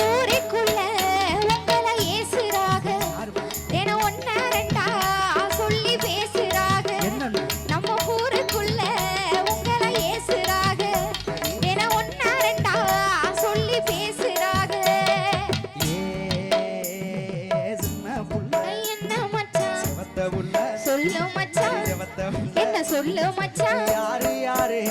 ஊருக்குள்ள உங்கள ஏசுறாக. தின ஒன்னா ரெண்டா சொல்லி பேசுறாக. நம்ம ஊருக்குள்ள உங்கள ஏசுறாக. தின ஒன்னா ரெண்டா சொல்லி பேசுறாக. என்ன மச்சான்? சொல்லு மச்சான். என்ன சொல்லு மச்சான்? யாரு யாரு?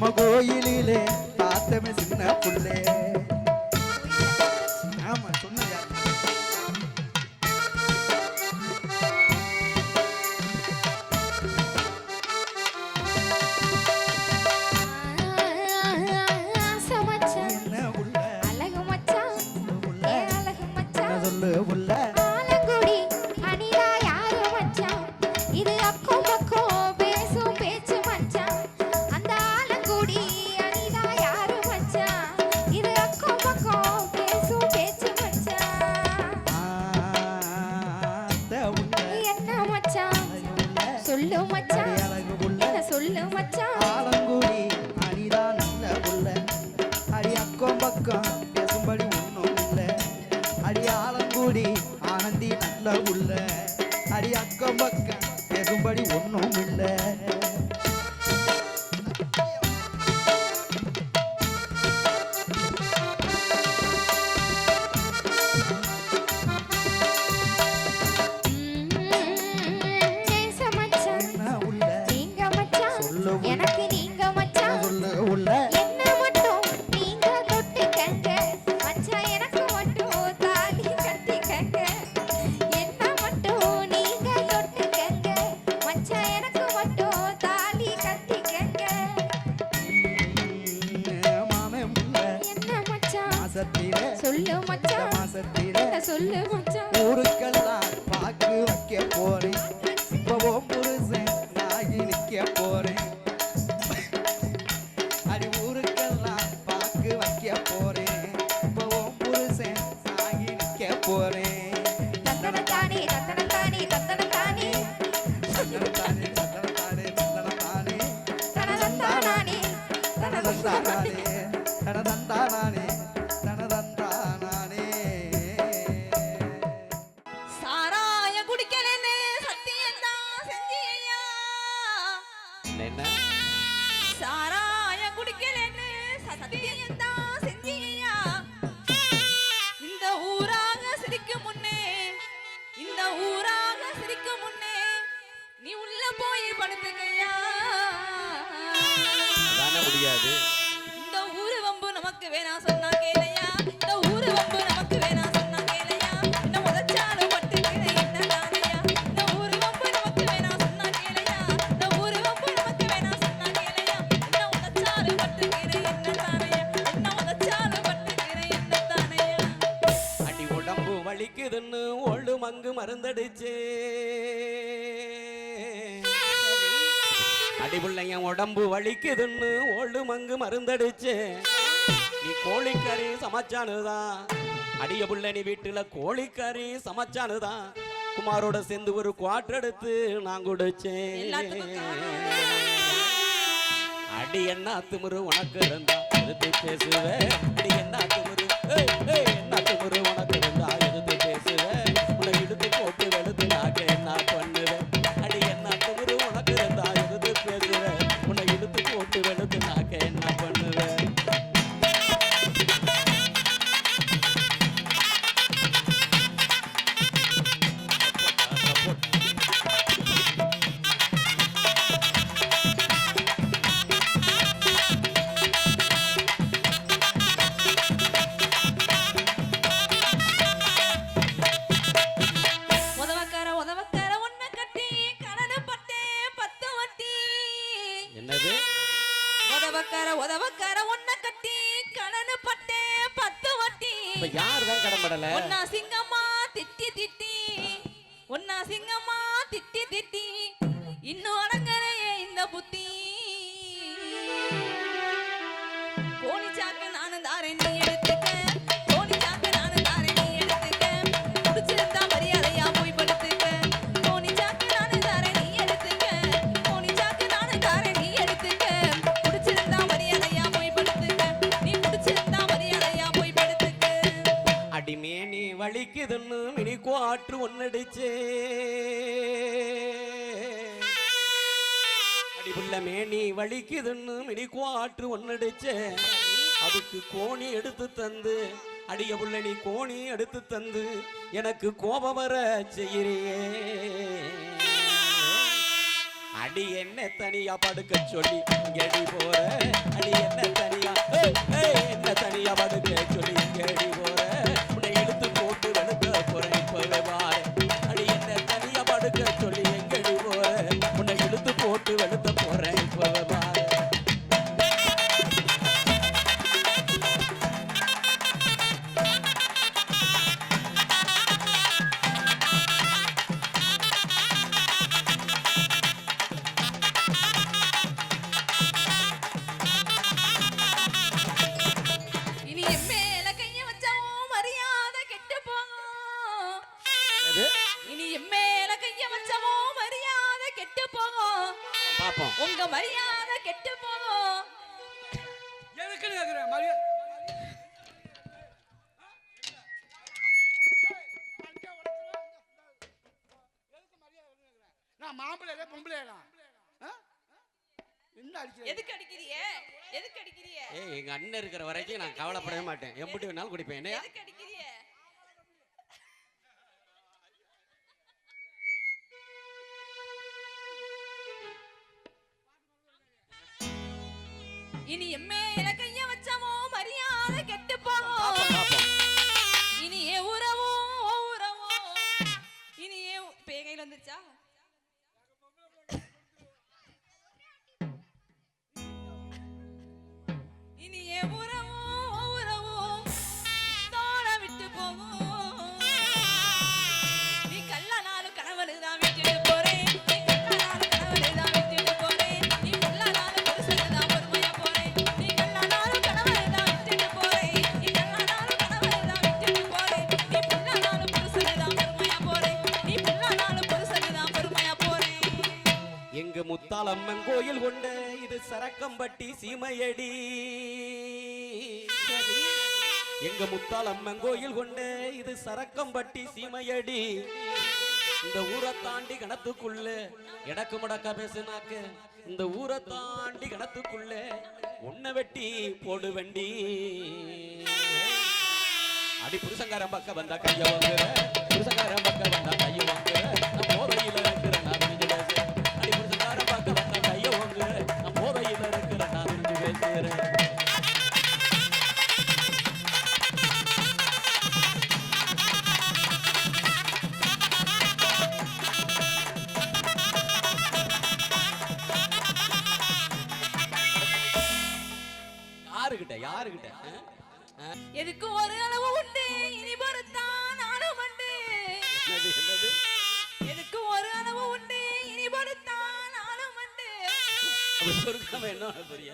莫过一滴泪。எனக்கு நீங்க மச்சான் உள்ள உள்ள. என்ன மட்டும் நீங்க தொட்டுக்கங்க மச்சான் எனக்கு மட்டும் தாலி கட்டிக்கங்க என்ன மட்டும் நீங்க தொட்டுக்கங்க மச்சான் எனக்கு மட்டும் தாலி கட்டிக்கங்க மாமே முள்ள என்ன மச்சான் மாசத்தில. சொல்லு மச்சான் மாசத்தில. சொல்லு மச்சான் ஊருக்கெல்லாம் பாக்கு வைக்க போறேன். கூடாது இந்த ஊரு வம்பு நமக்கு வேணா சொன்னா கேளையா? இந்த ஊரு வம்பு நமக்கு வேணா சொன்னா கேளையா? இந்த முதச்சாடு பட்டு என்ன தானையா இந்த ஊரு வம்பு நமக்கு வேணா சொன்னா கேளையா? இந்த ஊரு வம்பு நமக்கு வலிக்குதுன்னு ஒழு மங்கு மருந்தடிச்சே அடிபுள்ள என் உடம்பு வலிக்குதுன்னு ஓடு மங்கு மருந்தடிச்சே. நீ கோழிக்கறி சமைச்சானுதான் அடிய புள்ள நீ வீட்டுல கோழிக்கறி சமைச்சானுதான் குமாரோட சேர்ந்து ஒரு குவாட்டர் எடுத்து நான் குடிச்சேன். அடி என்ன திமிரு உனக்கு இருந்தா? எதிர்த்து பேசுவே. அடி என்ன சிங்கமா திட்டி திட்டி இன்னொரு வலிக்குதுன்னு மினி ஆற்று ஒன்னடிச்சே. அடிபுள்ள நீ வலிக்குதுன்னு மினி ஆற்று ஒன்னடிச்சே. அதுக்கு கோணி எடுத்து தந்து அடிய புள்ள நீ கோணி எடுத்து தந்து எனக்கு கோபம் வர செய்கிறியே அடி என்ன தனியா படுக்க சொல்லி இங்கடி போற நான் மாப்பிள்ளை பொம்பளைடா என்ன அடிச்சு எதுக்கு அடிக்கிறிய? எதுக்கு அடிக்கிறிய? ஏய் எங்க அண்ணன் இருக்கிற வரைக்கும் நான் கவலைப்படவே மாட்டேன். எம்பிட்டு வேணாலும் குடிப்பேன். எதுக்கு அடிக்கிறிய? இனி என் மேல இது சீமையடி. எங்க முத்தாலம்மன் கோயில் கொண்டு இது சரக்கம்பட்டி சீமையடி. இந்த ஊரை தாண்டி கணத்துக்குள்ள எடக்கு முடக்க பேசுனாக்க. இந்த ஊரை தாண்டி கணத்துக்குள்ள உன்னை வெட்டி போடு வண்டி அடி புருஷங்காரன் பக்கம் வந்தா கைய வாங்குற புருஷங்காரன் பக்கம் வந்தா கைய வாங்குற. யாருகிட்ட யாருகிட்ட? எதுக்கு ஒரு அளவு உண்டு? இனி பொறுத்தான் ஆளும் எதுக்கு ஒரு அளவு உண்டு? இனி பொறுத்தான் ஆளும் என்ன புரிய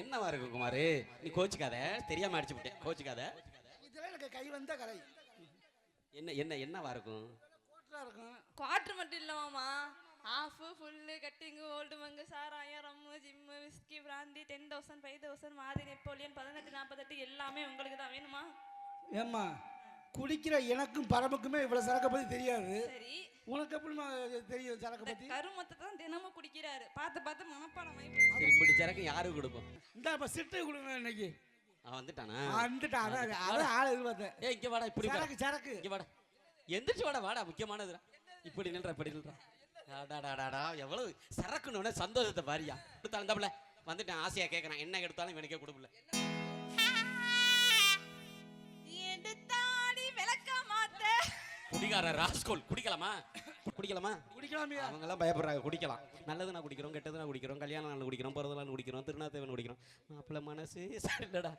என்னவா இருக்கு குமாரு? நீ கோச்சுக்காத தெரியாம அடிச்சு விட்டேன். கோச்சுக்காத. இதெல்லாம் எனக்கு கை வந்த கரை என்ன என்ன என்னவா இருக்கும்? இருக்கும். குவார்டர் மட்டும் இல்லமாமா half full cutting old monk சாராயம் rum gym whisky brandy ten thousand five thousand மாதிரி நெப்போலியன் பதினெட்டு நாற்பத்தெட்டு எல்லாமே உங்களுக்கு தான் வேணுமா? ஏம்மா? குடிக்கிற எனக்கும் பரமுக்குமே இவ்வளவு சரக்கை பத்தி தெரியாது. சரி. உனக்கு எப்படிமா தெரியும் சரக்கை பத்தி? கருமத்தை தான் தினமும் குடிக்கிறாரு. பார்த்து பார்த்து மனப்பாடம் சரி இப்படி சரக்கு யாருக்கு கொடுப்போம்? இந்த இப்ப சிட்டு கொடுங்க இன்னைக்கு. அவன் வந்துட்டானா? வந்துட்டா அதான் அதான் ஆள் எதிர்பார்த்தேன். ஏ இங்க வாடா இப்படி வாடா. சரக்கு சரக்கு. இங்க வாடா. எந்திரிச்சு வாடா வாடா முக்கியமானதுடா. இப்படி நில்றா இப்படி நில்றா. அடாடாடாடா எவ்வளவு சரக்குன்னு உடனே சந்தோஷத்தை பாரியா. கொடுத்தாலும் தப்பல வந்துட்டேன் ஆசையா கேட்கறேன் என்ன எடுத்தாலும் இவனுக்கே கொடுக்கல குடிகார ராஸ்கோல் குடிக்கலாமா? குடிக்கலாமா? குடிக்கலாமியா? அவங்க எல்லாம் பயப்படுறாங்க குடிக்கலாம். நல்லது நான் குடிக்கிறோம் கெட்டது நான் குடிக்கிறோம் கல்யாணம் நாள் குடிக்கிறோம் பிறந்த நாள் குடிக்கிறோம் திருநாத்தேவன் குடிக்கிறோம். மாப்பிள்ளை மனசே சரியில்லடா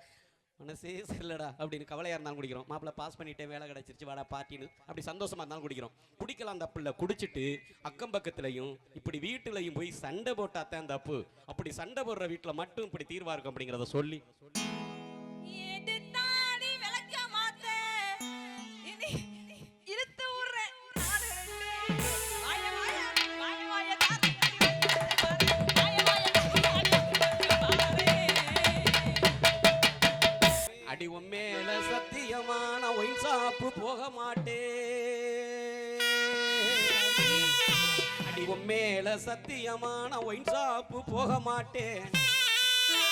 மனசே சரியில்லடா அப்படின்னு கவலையாக இருந்தாலும் குடிக்கிறோம். மாப்பிள்ளை பாஸ் பண்ணிட்டே வேலை கிடச்சிருச்சு வாடா பார்ட்டின்னு. அப்படி சந்தோஷமா இருந்தாலும் குடிக்கிறோம். குடிக்கலாம் தப்புல குடிச்சிட்டு அக்கம் பக்கத்துலையும் இப்படி வீட்டுலையும் போய் சண்டை போட்டாதான் தப்பு. அப்படி சண்டை போடுற வீட்டில் மட்டும் இப்படி தீர்வா இருக்கும் அப்படிங்கிறத சொல்லி. அடி உண்மையில சத்தியமான ஒயின் சாப்பு போக மாட்டேன் அடி உண்மையில சத்தியமான ஒயின் சாப்பு போக மாட்டேன்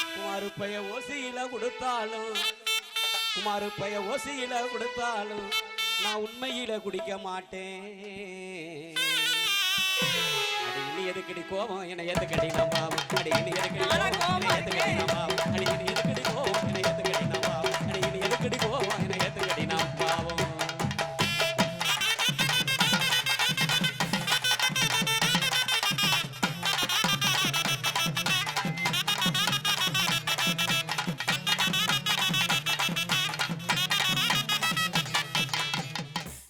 குமாருப்பைய ஓசியில கொடுத்தாலும் குமாருப்பைய ஓசியில கொடுத்தாலும் நான் உண்மையில குடிக்க மாட்டேன் அடி நீ எதுக்கடி கோபம்? என்ன எதுக்கடி நான் பாவம் அடி நீ எதுக்கடி கோபம்? என்ன எதுக்கடி நான் பாவம் அடி நீ